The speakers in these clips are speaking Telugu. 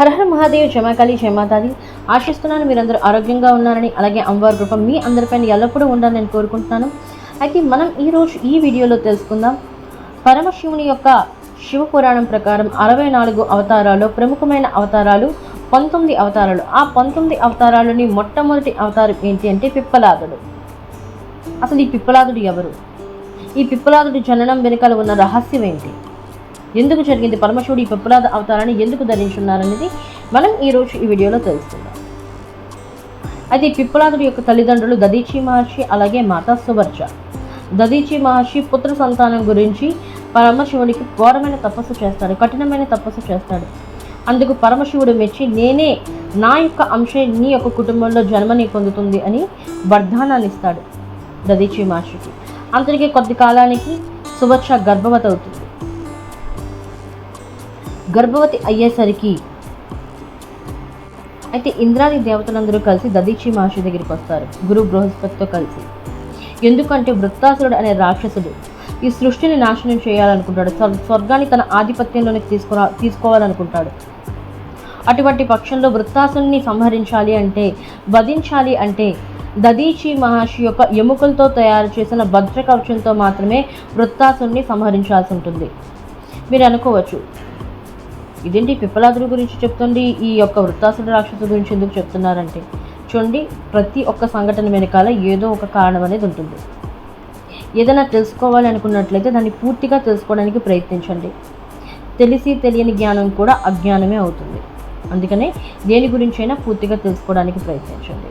హర హర మహాదేవ్ జమాకాళి జయమాతాది ఆశిస్తున్నాను. మీరందరూ ఆరోగ్యంగా ఉన్నారని అలాగే అమ్మవారి కృప మీ అందరిపైన ఎల్లప్పుడూ ఉండాలని నేను కోరుకుంటున్నాను. అయితే మనం ఈరోజు ఈ వీడియోలో తెలుసుకుందాం. పరమశివుని యొక్క శివ పురాణం ప్రకారం అరవై నాలుగు అవతారాలు ప్రముఖమైన అవతారాలు పంతొమ్మిది అవతారాలు. ఆ పంతొమ్మిది అవతారాలని మొట్టమొదటి అవతారం ఏంటి అంటే పిప్పలాదుడు. అసలు ఈ పిప్పలాదుడు ఎవరు? ఈ పిప్పలాదుడి జననం వెనుకల ఉన్న రహస్యం ఏంటి? ఎందుకు జరిగింది పరమశివుడు ఈ పిప్పలాద అవతారాన్ని ఎందుకు ధరించున్నారనేది మనం ఈరోజు ఈ వీడియోలో తెలుసుకుందాం. అయితే పిప్పలాదుడి యొక్క తల్లిదండ్రులు దదీచి మహర్షి అలాగే మాతా సువర్చ దదీచి మహర్షి పుత్ర సంతానం గురించి పరమశివుడికి ఘోరమైన తపస్సు చేస్తాడు కఠినమైన తపస్సు చేస్తాడు. అందుకు పరమశివుడు మెచ్చి నేనే నా యొక్క అంశే నీ యొక్క కుటుంబంలో జన్మని పొందుతుంది అని వరదానాన్ని ఇస్తాడు దదీచి మహర్షికి. అంతటికి కొద్ది కాలానికి సువర్చ గర్భవతి అవుతుంది. గర్భవతి అయ్యేసరికి అయితే ఇంద్రాది దేవతలందరూ కలిసి దదీక్షి మహర్షి దగ్గరికి వస్తారు. గురు బృహస్పతితో కలిసి. ఎందుకంటే వృత్తాసురుడు అనే రాక్షసుడు ఈ సృష్టిని నాశనం చేయాలనుకుంటాడు. స్వర్గాన్ని తన ఆధిపత్యంలోనికి తీసుకురా తీసుకోవాలనుకుంటాడు. అటువంటి పక్షంలో వృత్తాసుని సంహరించాలి అంటే వధించాలి అంటే దదీచి మహర్షి యొక్క ఎముకలతో తయారు చేసిన భద్ర కవచంతో మాత్రమే వృత్తాసుని సంహరించాల్సి ఉంటుంది. మీరు అనుకోవచ్చు ఇదేంటి పిప్పలాదుడి గురించి చెప్తుంది ఈ యొక్క వృత్తాసుడు రాక్షసు గురించి ఎందుకు చెప్తున్నారంటే చూడండి ప్రతి ఒక్క సంఘటన వెనకాల ఏదో ఒక కారణం అనేది ఉంటుంది. ఏదైనా తెలుసుకోవాలి అనుకున్నట్లయితే దాన్ని పూర్తిగా తెలుసుకోవడానికి ప్రయత్నించండి. తెలిసి తెలియని జ్ఞానం కూడా అజ్ఞానమే అవుతుంది. అందుకనే దేని గురించైనా పూర్తిగా తెలుసుకోవడానికి ప్రయత్నించండి.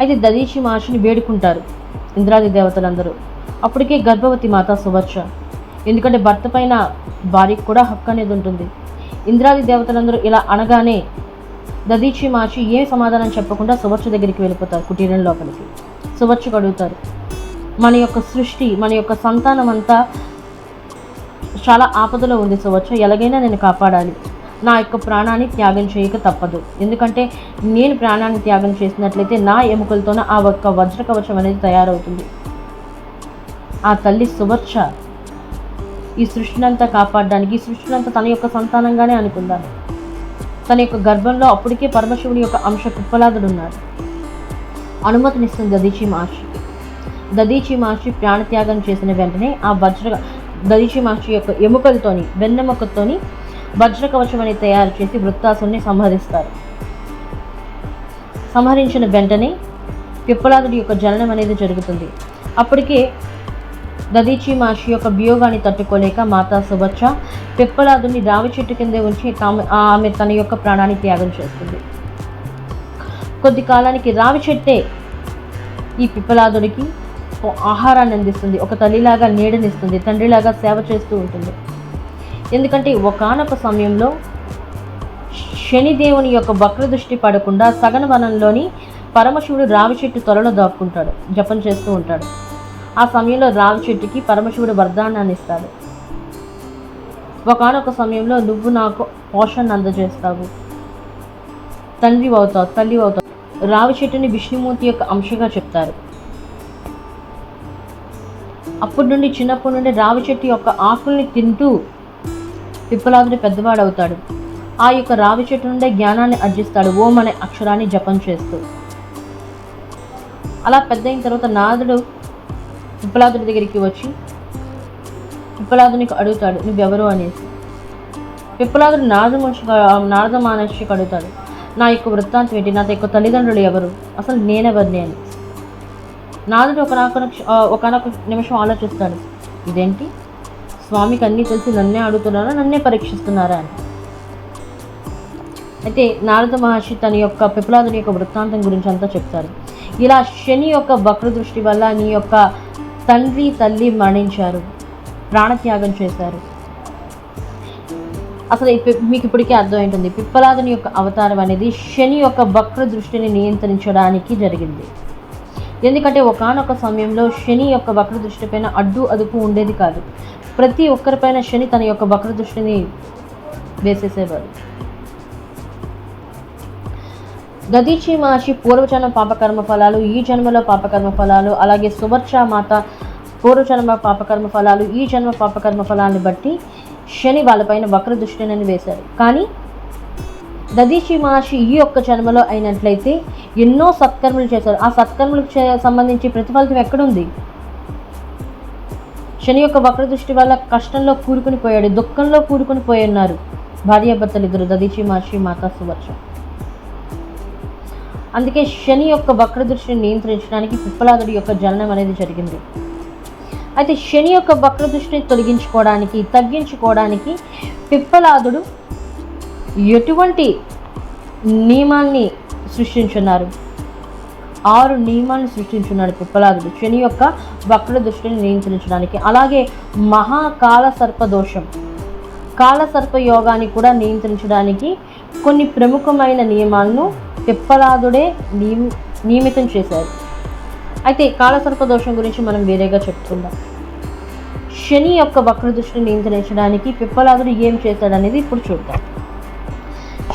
అయితే దదీచి మహర్షిని వేడుకుంటారు ఇంద్రాది దేవతలందరూ. అప్పటికే గర్భవతి మాత సువర్చ ఎందుకంటే భర్త పైన భార్యకు కూడా హక్కు అనేది ఉంటుంది. ఇంద్రాది దేవతలందరూ ఇలా అనగానే దదీచి మార్చి ఏం సమాధానం చెప్పకుండా సువర్చ దగ్గరికి వెళ్ళిపోతారు కుటీరం లోపలికి. సువర్చకు అడుగుతారు మన యొక్క సృష్టి మన యొక్క సంతానం అంతా చాలా ఆపదలో ఉంది సువర్చ ఎలాగైనా నేను కాపాడాలి. నా యొక్క ప్రాణాన్ని త్యాగం చేయక తప్పదు. ఎందుకంటే నేను ప్రాణాన్ని త్యాగం చేసినట్లయితే నా ఎముకలతోనే ఆ ఒక్క వజ్ర కవచం అనేది తయారవుతుంది. ఆ తల్లి సువర్చ ఈ సృష్టిని అంతా కాపాడడానికి ఈ సృష్టిని అంతా తన యొక్క సంతానంగానే అనుకుందాను తన యొక్క గర్భంలో అప్పటికే పరమశివుని యొక్క అంశ కుప్పలాదుడు ఉన్నాడు అనుమతినిస్తుంది దదీచి మహర్షి. దదీచి మహర్షి ప్రాణత్యాగం చేసిన వెంటనే ఆ వజ్ర దదీచి మహర్షి యొక్క ఎముకలతోని వెన్నెముకతోని వజ్ర కవచం అనేది తయారు చేసి వృత్తాసుని సంహరిస్తారు. సంహరించిన వెంటనే పిప్పలాదుడి యొక్క జననం అనేది జరుగుతుంది. అప్పటికే దదీచి మహర్షి యొక్క వియోగాన్ని తట్టుకోలేక మాతా సుభచ్చ పిప్పలాదుని రావి చెట్టు కిందే ఉంచి ఆమె తన యొక్క ప్రాణాన్ని త్యాగం చేస్తుంది. కొద్ది కాలానికి రావి చెట్టే ఈ పిప్పలాదుడికి ఆహారాన్ని అందిస్తుంది. ఒక తల్లిలాగా నీడనిస్తుంది. తండ్రిలాగా సేవ చేస్తూ ఉంటుంది. ఎందుకంటే ఒకనొక సమయంలో శనిదేవుని యొక్క వక్ర దృష్టి పడకుండా సగన వనంలోని పరమశివుడు రావి చెట్టు త్వరలో దాక్కుంటాడు. జపం చేస్తూ ఉంటాడు. ఆ సమయంలో రావి చెట్టుకి పరమశివుడు వరదానాన్ని ఇస్తాడు. ఒకానొక సమయంలో నువ్వు నాకు పోషణ అందజేస్తావు. తండ్రి అవుతావు తల్లి అవుతావు. రావి చెట్టుని విష్ణుమూర్తి యొక్క అంశగా చెప్తారు. అప్పటి నుండి చిన్నప్పటి నుండి రావి చెట్టు యొక్క ఆకుల్ని తింటూ పిప్పలాదుడు పెద్దవాడవుతాడు. ఆ యొక్క రావి చెట్టు నుండే జ్ఞానాన్ని అర్జిస్తాడు. ఓం అనే అక్షరాన్ని జపం చేస్తూ. అలా పెద్ద అయిన తర్వాత నారదుడు పిప్పలాదుడి దగ్గరికి వచ్చి పిప్పలాదునికి అడుగుతాడు నువ్వెవరు? అనేసి. పిప్పలాదుడు నారద మనిషి నారద మహర్షికి అడుగుతాడు నా యొక్క వృత్తాంతం ఏంటి? నా యొక్క తల్లిదండ్రులు ఎవరు? అసలు నేనెవరిని? అని. నారదుడు ఒకనొక ఒకనొక నిమిషం ఆలోచిస్తాడు ఇదేంటి? స్వామికి అన్నీ తెలిసి నన్నే అడుగుతున్నారా? నన్నే పరీక్షిస్తున్నారా? అని. అయితే నారద మహర్షి తన యొక్క పిపలాదుని యొక్క వృత్తాంతం గురించి అంతా చెప్తారు ఇలా శని యొక్క వక్ర దృష్టి వల్ల నీ యొక్క తండ్రి తల్లి మరణించారు. ప్రాణత్యాగం చేశారు. అసలు మీకు ఇప్పటికే అర్థమైంటుంది. పిప్పలాదుని యొక్క అవతారం అనేది శని యొక్క వక్ర దృష్టిని నియంత్రించడానికి జరిగింది. ఎందుకంటే ఒకానొక సమయంలో శని యొక్క వక్ర దృష్టి పైన అడ్డు అదుపు ఉండేది కాదు. ప్రతి ఒక్కరిపైన శని తన యొక్క వక్ర దృష్టిని వేసేసేవారు దదీచి మహర్షి పూర్వజన్మ పాపకర్మ ఫలాలు ఈ జన్మలో పాపకర్మ ఫలాలు అలాగే సువర్చ మాత పూర్వజన్మ పాపకర్మ ఫలాలు ఈ జన్మ పాపకర్మ ఫలాన్ని బట్టి శని వాళ్ళపైన వక్ర దృష్టిని వేశారు. కానీ దదీషి మహర్షి ఈ యొక్క జన్మలో అయినట్లయితే ఎన్నో సత్కర్మలు చేశారు. ఆ సత్కర్మలకు సంబంధించి ప్రతిఫలితం ఎక్కడుంది? శని యొక్క వక్ర దృష్టి వల్ల కష్టంలో కూరుకుని పోయాడు దుఃఖంలో కూరుకుని పోయి ఉన్నారు భార్యాభర్తలు ఇద్దరు దదీచి మహర్షి మాతా సువర్ష. అందుకే శని యొక్క వక్ర దృష్టిని నియంత్రించడానికి పిప్పలాదుడి యొక్క జననం అనేది జరిగింది. అయితే శని యొక్క వక్ర దృష్టిని తొలగించుకోవడానికి తగ్గించుకోవడానికి పిప్పలాదుడు ఎటువంటి నియమాల్ని సృష్టించున్నారు? ఆరు నియమాలను సృష్టించున్నాడు పిప్పలాదుడు. శని యొక్క వక్ర దృష్టిని నియంత్రించడానికి. అలాగే మహాకాల సర్ప దోషం. కాల సర్ప యోగాన్ని కూడా నియంత్రించడానికి కొన్ని ప్రముఖమైన నియమాలను పిప్పలాదుడే నియమి నియమితం చేశారు. అయితే కాలసర్ప దోషం గురించి మనం వేరేగా చెప్పుకుందాం. శని యొక్క వక్ర దృష్టిని నియంత్రించడానికి పిప్పలాదుడు ఏం చేశాడనేది ఇప్పుడు చూద్దాం.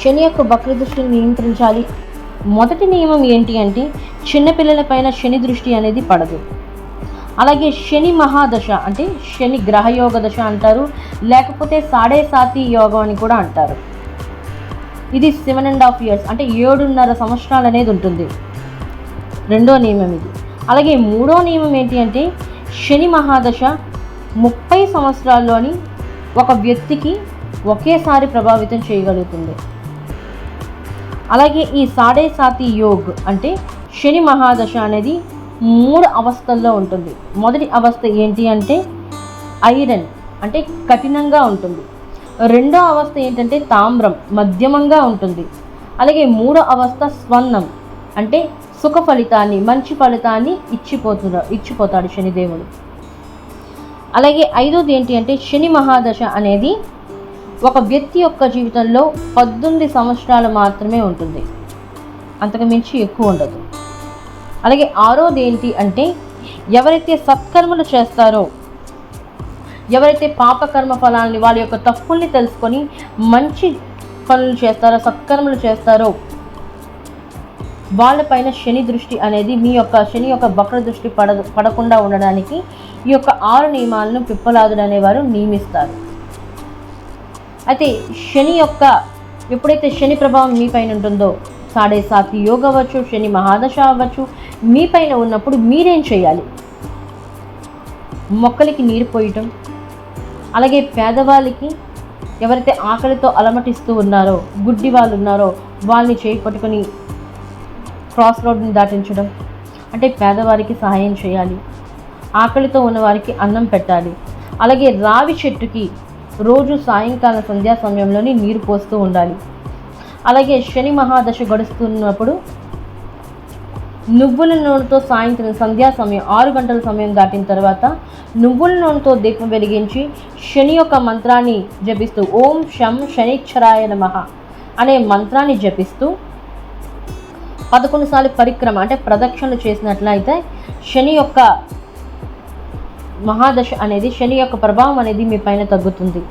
శని యొక్క వక్ర దృష్టిని నియంత్రించాలి. మొదటి నియమం ఏంటి అంటే చిన్నపిల్లలపైన శని దృష్టి అనేది పడదు. అలాగే శని మహాదశ అంటే శని గ్రహయోగ దశ అంటారు. లేకపోతే సాడే సాతి యోగం అని కూడా అంటారు. ఇది సెవెన్ అండ్ హాఫ్ ఇయర్స్ అంటే ఏడున్నర సంవత్సరాలు అనేది ఉంటుంది. రెండో నియమం ఇది. అలాగే మూడో నియమం ఏంటి అంటే శని మహాదశ ముప్పై సంవత్సరాల్లోని ఒక వ్యక్తికి ఒకేసారి ప్రభావితం చేయగలుగుతుంది. అలాగే ఈ సాడే సాతి యోగ్ అంటే శని మహాదశ అనేది మూడు అవస్థల్లో ఉంటుంది. మొదటి అవస్థ ఏంటి అంటే ఐరన్ అంటే కఠినంగా ఉంటుంది. రెండో అవస్థ ఏంటంటే తామ్రం మధ్యమంగా ఉంటుంది. అలాగే మూడో అవస్థ స్వర్ణం అంటే సుఖ ఫలితాన్ని మంచి ఫలితాన్ని ఇచ్చిపోతున్నా ఇచ్చిపోతాడు శనిదేవుడు. అలాగే ఐదోది ఏంటి అంటే శని మహాదశ అనేది ఒక వ్యక్తి యొక్క జీవితంలో పద్దెనిమిది సంవత్సరాలు మాత్రమే ఉంటుంది. అంతకు మించి ఎక్కువ ఉండదు. అలాగే ఆరోది ఏంటి అంటే ఎవరైతే సత్కర్మలు చేస్తారో ఎవరైతే పాపకర్మ ఫలాన్ని వాళ్ళ యొక్క తప్పుల్ని తెలుసుకొని మంచి పనులు చేస్తారో సత్కర్మలు చేస్తారో వాళ్ళపైన శని దృష్టి అనేది మీ యొక్క శని యొక్క వక్ర దృష్టి పడ పడకుండా ఉండడానికి ఈ యొక్క ఆరు నియమాలను పిప్పలాదుడు అనేవారు నియమిస్తారు. అయితే శని యొక్క ఎప్పుడైతే శని ప్రభావం మీ పైన ఉంటుందో సాడే సాతి యోగ అవ్వచ్చు శని మహాదశ అవ్వచ్చు మీ పైన ఉన్నప్పుడు మీరేం చేయాలి? మొక్కలకి నీరు పోయటం అలాగే పేదవాళ్ళకి ఎవరైతే ఆకలితో అలమటిస్తూ ఉన్నారో గుడ్డి వాళ్ళు ఉన్నారో వాళ్ళని చేయి పట్టుకొని క్రాస్ రోడ్ని దాటించడం. అంటే పేదవారికి సహాయం చేయాలి. ఆకలితో ఉన్నవారికి అన్నం పెట్టాలి. అలాగే రావి చెట్టుకి రోజు సాయంకాలం సంధ్యా సమయంలోని నీరు పోస్తూ ఉండాలి. అలాగే శని మహాదశ గడుస్తున్నప్పుడు నువ్వుల నూనెతో సాయంత్రం సంధ్యా సమయం ఆరు గంటల సమయం దాటిన తర్వాత నువ్వుల నూనెతో దీపం వెలిగించి శని యొక్క మంత్రాన్ని జపిస్తూ ఓం శం శనిక్షరాయ నమః అనే మంత్రాన్ని జపిస్తూ పదకొండు సార్లు పరిక్రమ అంటే ప్రదక్షిణలు చేసినట్లయితే శని యొక్క మహాదశ అనేది శని యొక్క ప్రభావం అనేది మీ పైన తగ్గుతుంది.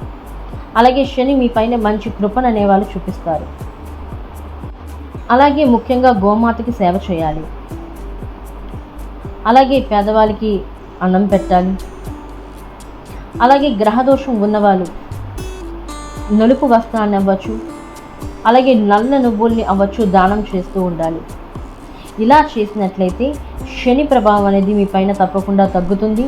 అలాగే శని మీ పైన మంచి కృపను అనేవాళ్ళు చూపిస్తారు. అలాగే ముఖ్యంగా గోమాతకి సేవ చేయాలి. అలాగే పేదవాళ్ళకి అన్నం పెట్టాలి. అలాగే గ్రహదోషం ఉన్నవాళ్ళు నలుపు వస్త్రాన్ని అవ్వచ్చు. అలాగే నల్ల నువ్వుల్ని అవ్వచ్చు దానం చేస్తూ ఉండాలి. ఇలా చేసినట్లయితే శని ప్రభావం అనేది మీ పైన తప్పకుండా తగ్గుతుంది.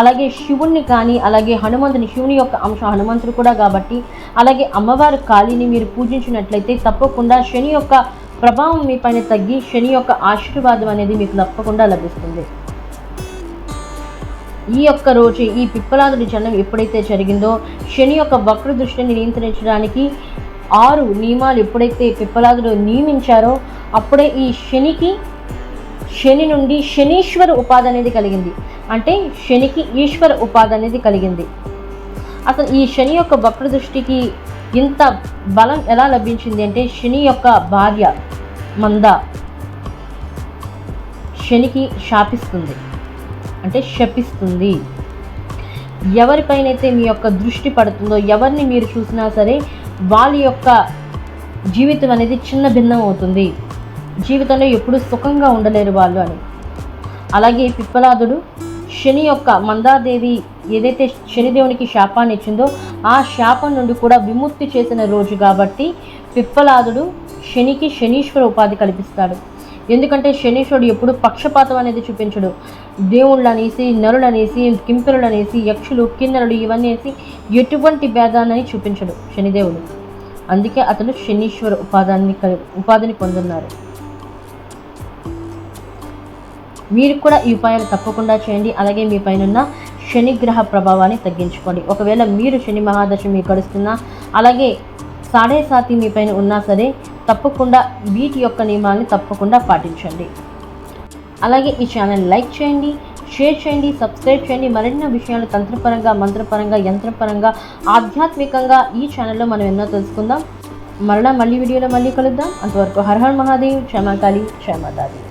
అలాగే శివుణ్ణి కానీ అలాగే హనుమంతుని శివుని యొక్క అంశం హనుమంతుడు కూడా కాబట్టి అలాగే అమ్మవారి కాళీని మీరు పూజించినట్లయితే తప్పకుండా శని యొక్క ప్రభావం మీ పైన తగ్గి శని యొక్క ఆశీర్వాదం అనేది మీకు తప్పకుండా లభిస్తుంది. ఈ యొక్క రోజు ఈ పిప్పలాదుడి జన్మం ఎప్పుడైతే జరిగిందో శని యొక్క వక్ర దృష్టిని నియంత్రించడానికి ఆరు నియమాలు ఎప్పుడైతే పిప్పలాదుడు నియమించారో అప్పుడే ఈ శనికి శని నుండి శనీశ్వర ఉపాధి అనేది కలిగింది. అంటే శనికి ఈశ్వర ఉపాధి అనేది కలిగింది. అసలు ఈ శని యొక్క వక్ర దృష్టికి ఇంత బలం ఎలా లభించింది అంటే శని యొక్క భార్య మంద శనికి శాపిస్తుంది. అంటే శపిస్తుంది. ఎవరిపైనైతే మీ యొక్క దృష్టి పడుతుందో ఎవరిని మీరు చూసినా సరే వాళ్ళ యొక్క జీవితం అనేది చిన్న భిన్నం అవుతుంది. జీవితంలో ఎప్పుడు సుఖంగా ఉండలేరు వాళ్ళు అని. అలాగే పిప్పలాదుడు శని యొక్క మందాదేవి ఏదైతే శనిదేవునికి శాపాన్ని ఇచ్చిందో ఆ శాపం నుండి కూడా విముక్తి చేసిన రోజు కాబట్టి పిప్పలాదుడు శనికి శనీశ్వర ఉపాధి కల్పిస్తాడు. ఎందుకంటే శనీశ్వరుడు ఎప్పుడు పక్షపాతం అనేది చూపించడు. దేవుళ్ళు అనేసి నరులు అనేసి కింపెరులు అనేసి యక్షులు కిన్నరులు ఇవన్నీ వేసి ఎటువంటి భేదాన్ని చూపించడు శనిదేవుడు. అందుకే అతను శనీశ్వర ఉపాధాన్ని ఉపాధిని పొందున్నారు. మీరు కూడా ఈ ఉపాయాలు తప్పకుండా చేయండి. అలాగే మీ పైన శనిగ్రహ ప్రభావాన్ని తగ్గించుకోండి. ఒకవేళ మీరు శని మహాదశమి గడుస్తున్నా అలాగే సాడే సాతి మీ పైన ఉన్నా సరే తప్పకుండా వీటి యొక్క నియమాలను తప్పకుండా పాటించండి. అలాగే ఈ ఛానల్ లైక్ చేయండి షేర్ చేయండి సబ్స్క్రైబ్ చేయండి. మరిన్ని విషయాలు తంత్రపరంగా మంత్రపరంగా యంత్రపరంగా ఆధ్యాత్మికంగా ఈ ఛానల్లో మనం ఎన్నో తెలుసుకుందాం. మరలా మళ్ళీ వీడియోలో మళ్ళీ కలుద్దాం. అంతవరకు హర్ హర్ మహాదేవ్ క్షమాకాళి క్షమాదాది.